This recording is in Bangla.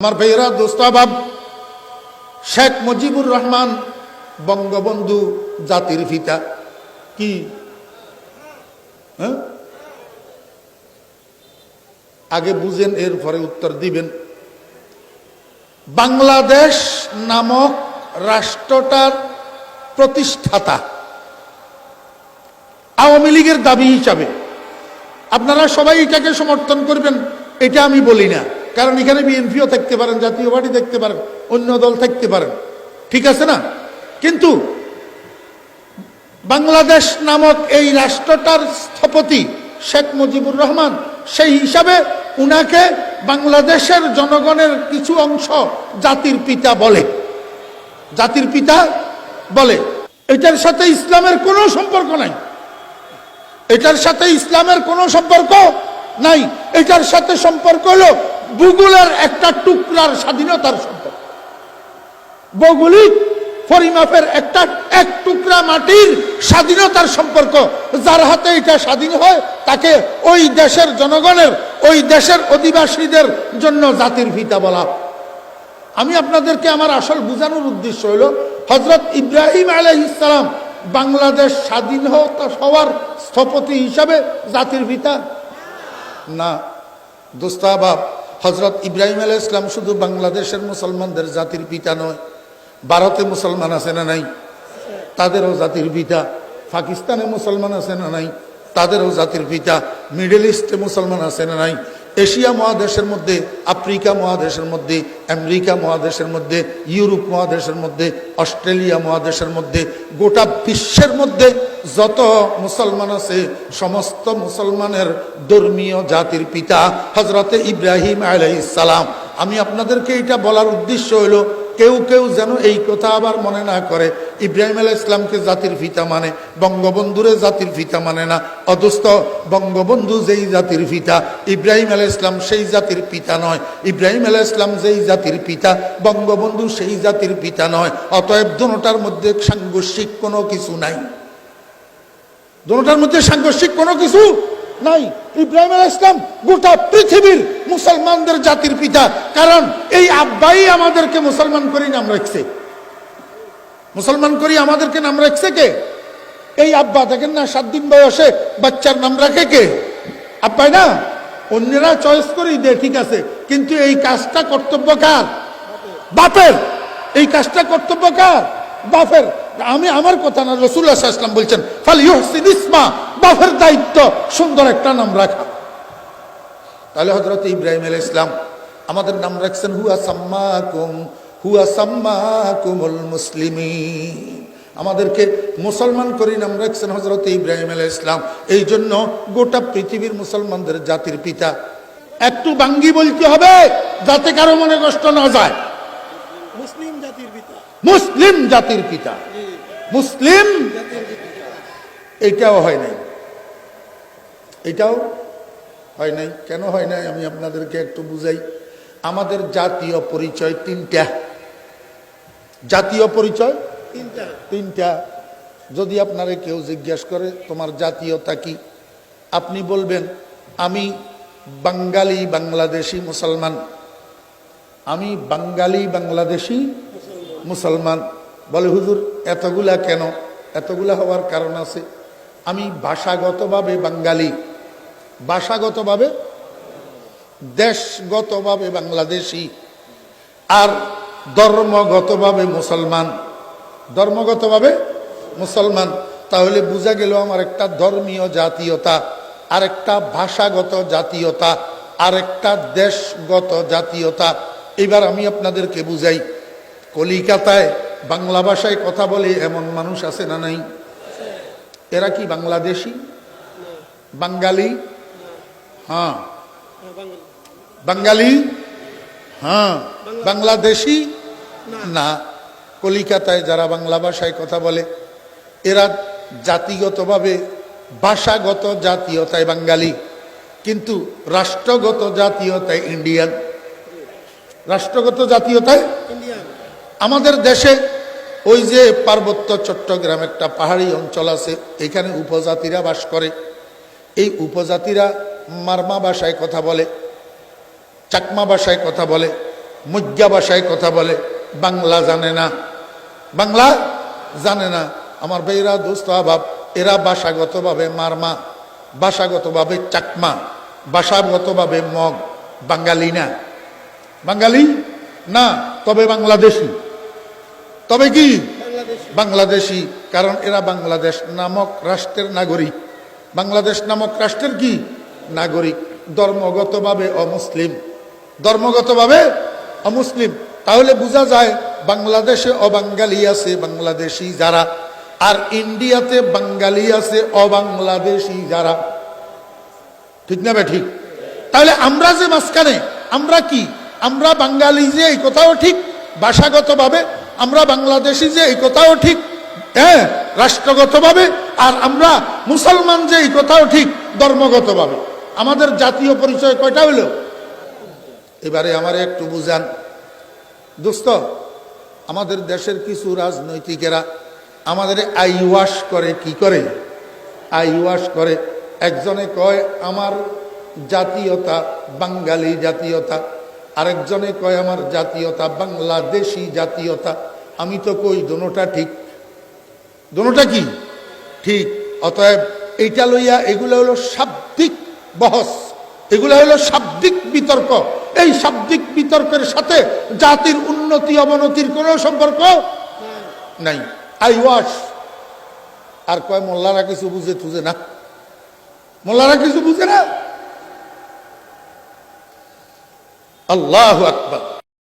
আমার ভাইয়েরা দোস্তাবাব শেখ মুজিবুর রহমান, বঙ্গবন্ধু জাতির পিতা। কি? হ্যাঁ? আগে বুঝেন এর পরে উত্তর দিবেন। বাংলাদেশ নামক রাষ্ট্রটার প্রতিষ্ঠাতা আওয়ামী লীগের দাবি হিসাবে। আপনারা সবাই এটাকে সমর্থন করবেন, এটা আমি বলি না। কারণ এখানে বিএনপিও থাকতে পারেন, জাতীয় পার্টি থাকতে পারেন, অন্য দল থাকতে পারেন। ঠিক আছে না? কিন্তু বাংলাদেশ নামক এই রাষ্ট্রটার স্থপতি শেখ মুজিবুর রহমান, সেই হিসাবে উনাকে বাংলাদেশের জনগণের কিছু অংশ জাতির পিতা বলে। জাতির পিতা বলে। এটার সাথে ইসলামের কোনো সম্পর্ক নাই। এটার সাথে ইসলামের কোনো সম্পর্ক নাই। এটার সাথে সম্পর্ক হলো ভূগোলের একটা টুকরার স্বাধীনতার সম্পর্ক ভৌগোলিক পরিমাপের একটা, এক টুকরা মাটির স্বাধীনতার সম্পর্ক। যার হাতে এটা স্বাধীন হয়, তাকে ওই দেশের জনগণের, ওই দেশের অধিবাসীদের জন্য জাতির ভিতা বলা। আমি আপনাদেরকে আমার আসল বোঝানোর উদ্দেশ্য হলো হজরত ইব্রাহিম আলহ ইসলাম বাংলাদেশ স্বাধীন হওয়ার স্থপতি হিসাবে জাতির পিতা? না। দোস্তাবাব হজরত ইব্রাহিম আলাহ ইসলাম শুধু বাংলাদেশের মুসলমানদের জাতির পিতা নয়, ভারতে মুসলমান আছে না নাই? তাদেরও জাতির পিতা, পাকিস্তানে মুসলমান আছে না নাই? তাদেরও জাতির পিতা, মিডল ইস্টে মুসলমান আছে না নাই? এশিয়া মহাদেশের মধ্যে, আফ্রিকা মহাদেশের মধ্যে, আমেরিকা মহাদেশের মধ্যে, ইউরোপ মহাদেশের মধ্যে, অস্ট্রেলিয়া মহাদেশের মধ্যে, গোটা বিশ্বের মধ্যে যত মুসলমান আছে, সমস্ত মুসলমানের ধর্মীয় জাতির পিতা হজরতে ইব্রাহিম আলাইসালাম আমি আপনাদেরকে এটা বলার উদ্দেশ্য হলো কেউ কেউ যেন এই কথা আবার মনে না করে, ইব্রাহিম আলাহ ইসলামকে জাতির পিতা মানে বঙ্গবন্ধুরে জাতির পিতা মানে না। অথচ বঙ্গবন্ধু যেই জাতির পিতা, ইব্রাহিম আলাহ ইসলাম সেই জাতির পিতা নয়। ইব্রাহিম আলাহ ইসলাম যেই জাতির পিতা, বঙ্গবন্ধু সেই জাতির পিতা নয়। অতএব দুটার মধ্যে সাংঘর্ষিক কোনো কিছু নাই। দুটার মধ্যে সাংঘর্ষিক কোনো কিছু নাই। ইব্রাহিম আল ইসলাম গোটা পৃথিবীর মুসলমানদের জাতির পিতা। কারণ এই আব্বাই আমাদেরকে মুসলমান করি নাম রাখছে। মুসলমান করি আমাদেরকে নাম রাখছে কে? এই আব্বা, দেখেন না সাত দিন বয়সে বাচ্চার নাম রাখে কে? আব্বাই না? অন্যরা চয়েস করেই দে, ঠিক আছে। কিন্তু এই কাজটা কর্তব্য কার? বাপের। এই কাজটা কর্তব্য কার? বাপের। আমি আমার কথা না রসুল্লাহ ইসলাম বলছেন ফাল ইহসিন ইসমা বাপের দায়িত্ব সুন্দর একটা নাম রাখা। তাহলে হজরত ইব্রাহিম আল ইসলাম আমাদের নাম রাখছেন হুয়া সাম্মাকুম হুয়া সাম্মাকুমুল মুসলিমিন আমাদেরকে মুসলমান করি নাম রাখছেন হজরত ইব্রাহিম আল ইসলাম এই জন্য গোটা পৃথিবীর মুসলমানদের জাতির পিতা। একটু বাঙ্গি বলতে হবে যাতে কারও মনে কষ্ট না যায়। মুসলিম জাতির পিতা। মুসলিম জাতির পিতা। মুসলিম? এটাও হয় নাই। এটাও হয় নাই। কেন হয় নাই? আমি আপনাদেরকে একটু বুঝাই। আমাদের জাতীয় পরিচয় তিনটা। জাতীয় পরিচয়? তিনটা। তিনটা। যদি আপনারে কেউ জিজ্ঞাসা করে তোমার জাতীয়তা কি? আপনি বলবেন আমি বাঙালি বাংলাদেশি মুসলমান। আমি বাঙালি বাংলাদেশি মুসলমান। বলে, হুজুর, এতগুলা কেন? এতগুলা হওয়ার কারণ আছে। আমি ভাষাগতভাবে বাঙালি। ভাষাগতভাবে? দেশগতভাবে বাংলাদেশি। আর ধর্মগতভাবে মুসলমান। ধর্মগতভাবে মুসলমান। তাহলে বোঝা গেল আমার একটা ধর্মীয় জাতীয়তা আর একটা ভাষাগত জাতীয়তা আর একটা দেশগত জাতীয়তা। এবার আমি আপনাদেরকে বুঝাই। কলিকাতায় বাংলা ভাষায় কথা বলে এমন মানুষ আছে না নাই? এরা কি বাংলাদেশি? বাঙালি? হ্যাঁ। বাঙালি। হ্যাঁ। বাংলাদেশি? না। কলিকাতায় যারা বাংলা ভাষায় কথা বলে, এরা জাতিগতভাবে ভাষাগত জাতীয়তায় বাঙালি, কিন্তু রাষ্ট্রগত জাতীয়তায় ইন্ডিয়ান। রাষ্ট্রগত জাতীয়তায়? আমাদের দেশে ওই যে পার্বত্য চট্টগ্রাম একটা পাহাড়ি অঞ্চল আছে, এখানে উপজাতিরা বাস করে। এই উপজাতিরা মারমা ভাষায় কথা বলে, চাকমা ভাষায় কথা বলে, মজ্ঞা ভাষায় কথা বলে, বাংলা জানে না। বাংলা জানে না। আমার বেইরা দোস্ত, আবাব, এরা ভাষাগতভাবে মারমা, ভাষাগতভাবে চাকমা, ভাষাগতভাবে মগ, বাঙালি না। বাঙালি না, তবে বাংলাদেশি। তবে কি? বাংলাদেশ, কারণ এরা বাংলাদেশ নামক রাষ্ট্রের নাগরিক। বাংলাদেশ নামক রাষ্ট্রের কি? নাগরিক। ধর্মগতভাবে অমুসলিম। ধর্মগতভাবে অমুসলিম। তাহলে বোঝা যায় বাংলাদেশে অবাঙ্গালি আছে বাংলাদেশি যারা, আর ইন্ডিয়াতে বাঙালি আছে অবাংলাদেশি যারা। ঠিক না ঠিক? তাহলে আমরা যে মাঝখানে, আমরা কি? আমরা বাঙালি যে, এই কথাও ঠিক। ভাষাগতভাবে আমরা বাংলাদেশি যে, এই কথাও ঠিক হ্যাঁ রাষ্ট্রগতভাবে, আর আমরা মুসলমান যে, এই কথাও ঠিক, ধর্মগতভাবে। আমাদের জাতীয় পরিচয় কয়টা হলো? এবারে আমার একটু বুঝান। দোস্ত, আমাদের দেশের কিছু রাজনৈতিকেরা আমাদের আইওয়াশ করে কি করে? আইওয়াশ করে। একজনে কয়, আমার জাতীয়তা, বাঙালি জাতীয়তা আরেকজনে কয়, আমার জাতীয়তা বাংলাদেশি জাতীয়তা। আমি তো কই দোনোটা ঠিক। দোনোটা কি? ঠিক। অতএব এইটা লইয়া এগুলো হলো শাব্দিক বহস। এগুলো হলো শাব্দিক বিতর্ক। এই শাব্দিক বিতর্কের সাথে জাতির উন্নতি, অবনতির কোনো সম্পর্ক নাই। I wash. আর কয়, মোল্লারা কিছু বুঝে তুঝে না। মোল্লারা কিছু বুঝে না? الله أكبر.